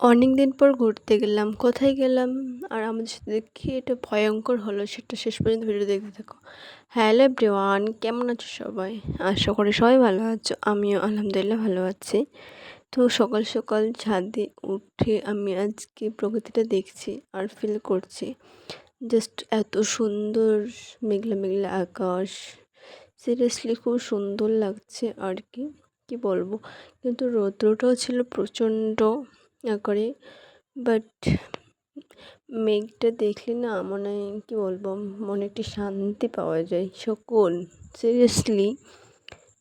অনেক দিন পর ঘুরতে গেলাম। কোথায় গেলাম? আর আমাদের সাথে দেখি এটা ভয়ঙ্কর হলো। সেটা শেষ পর্যন্ত ভিডিও দেখতে থাকো। হ্যালো এভরিওয়ান, কেমন আছো সবাই? আশা করি সবাই ভালো আছো। আমিও আলহামদুলিল্লাহ ভালো আছি। তো সকাল সকাল ছাদে উঠে আমি আজকে প্রকৃতিটা দেখছি আর ফিল করছি। জাস্ট এত সুন্দর মেঘলা মেঘলা আকাশ। সিরিয়াসলি খুব সুন্দর লাগছে আর কি। কি বলব? কিন্তু রৌদ্রটাও ছিল প্রচণ্ড করে। বাট মেঘটা দেখলে না মনে, কী বলব, মনে একটি শান্তি পাওয়া যায়। সকল সিরিয়াসলি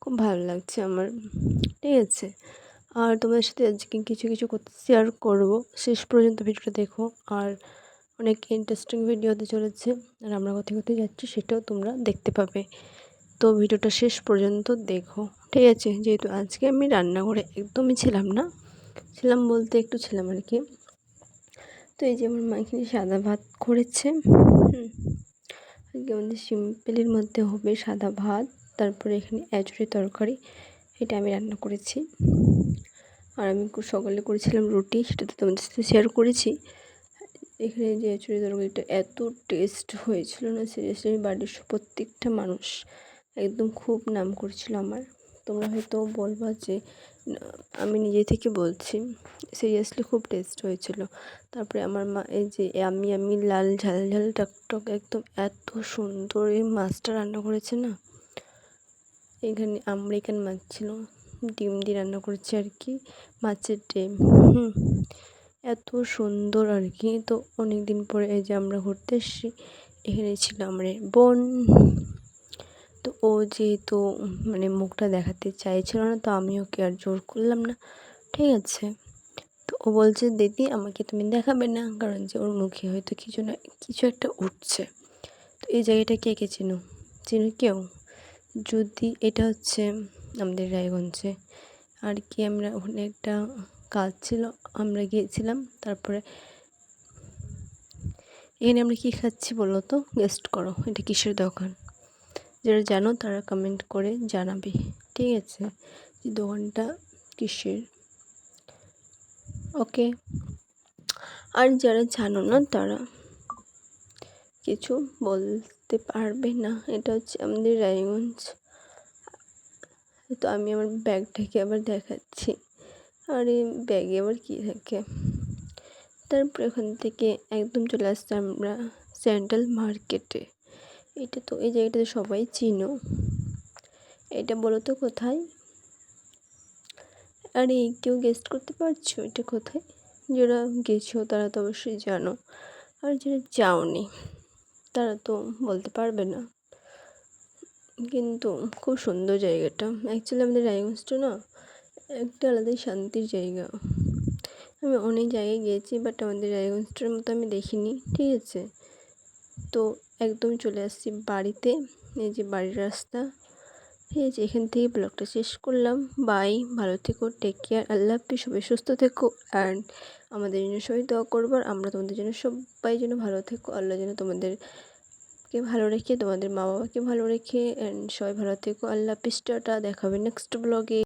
খুব ভালো লাগছে আমার। ঠিক আছে। আর তোমাদের সাথে আজকে কিছু কিছু কথা শেয়ার করব। শেষ পর্যন্ত ভিডিওটা দেখো। আর অনেক ইন্টারেস্টিং ভিডিও হতে চলেছে। আর আমরা কোথায় কোথায় যাচ্ছি সেটাও তোমরা দেখতে পাবে। তো ভিডিওটা শেষ পর্যন্ত দেখো। ঠিক আছে, যেহেতু আজকে আমি রান্নাঘরে একদমই ছিলাম না ছিলাম বলতে একটু ছিলাম আর কি। তো এই যে আমার মা এখানে সাদা ভাত করেছে। আমাদের সিম্পলের মধ্যে হবে সাদা ভাত, তারপরে এখানে এঁচড়ের তরকারি, এটা আমি রান্না করেছি। আর আমি সকালে করেছিলাম রুটি সেটা তো তোমাদের সাথে শেয়ার করেছি। এখানে যে এঁচড়ের তরকারিটা এত টেস্ট হয়েছিল না সিরিয়াসলি বাড়ির প্রত্যেকটা মানুষ একদম খুব নাম করছিল আমার। তোমরা হয়তো বলবা যে আমি নিজে থেকে বলছি। সিরিয়াসলি খুব টেস্ট হয়েছিল। তারপরে আমার মা, এই যে আমি আমি লাল ঝাল ঝাল টকটক একদম এত সুন্দর এই মাছটা রান্না করেছে না? এখানে আমেরিকান মাছ ছিল ডিম দিয়ে রান্না করেছে আর কি, মাছের ডিম। হুম, এত সুন্দর আর কি। তো অনেক দিন পরে এই যে আমরা ঘুরতে এসেছি, এখানে ছিল আমার বোন। তো ও যেহেতু মানে মুখটা দেখাতে চাইছিল না, তো আমি ওকে আর জোর করলাম না, ঠিক আছে। তো ও বলছে, দিদি, আমাকে তুমি দেখাবে না, কারণ যে ওর মুখে হয়তো কিছু না, কিছু একটা উঠছে। তো এই জায়গাটা কে কে চেনো? চেনো কেউ? যদি এটা হচ্ছে আমাদের রায়গঞ্জে, আর কি আমরা ওখানে একটা কাজ ছিল, আমরা গিয়েছিলাম, তারপরে এখানে আমরা কী খাচ্ছি বলো তো? গেস্ট করো, এটা কিসের দোকান? যারা জানো তারা কমেন্ট করে জানাবে, ঠিক আছে? যে দোকানটা কিসের? ওকে আর যারা জানো না তারা কিছু বলতে পারবে না। এটা হচ্ছে আমাদের রায়গঞ্জ। তো আমি আমার ব্যাগটাকে আবার দেখাচ্ছি। আর এই ব্যাগে আবার কী থাকে? তারপর এখান থেকে একদম চলে আসছে আমরা সেন্ট্রাল মার্কেটে এটা তো এই জায়গাটাতে সবাই চিনো। এটা বলো তো কোথায়? আরে, কেউ গেস্ট করতে পারছ এটা কোথায়? যারা গেছো তারা তো অবশ্যই জানো। আর যারা যাওনি, তারা তো বলতে পারবে না। কিন্তু খুব সুন্দর জায়গাটা। অ্যাকচুয়ালি আমাদের রায়গঞ্জটা না একটা আলাদাই শান্তির জায়গা। আমি অনেক জায়গায় গিয়েছি বাট আমাদের রায়গঞ্জটার মতো আমি দেখিনি, ঠিক আছে? তো একদম চলে আসছি বাড়িতে। এই যে বাড়ির রাস্তা। ঠিক আছে এখান থেকে ব্লগটা শেষ করলাম। বাই, ভালো থেকো টেক কেয়ার আল্লাহ হাফিজ, সবাই সুস্থ থেকো। অ্যান্ড আমাদের জন্য সবাই দোয়া করব আর আমরা তোমাদের জন্য সবাই যেন ভালো থেকো। আল্লাহ যেন তোমাদেরকে ভালো রেখে, তোমাদের মা বাবাকে ভালো রেখে। অ্যান্ড সবাই ভালো থেকো। আল্লাহ হাফিজ, টাটা। দেখাবে নেক্সট ব্লগে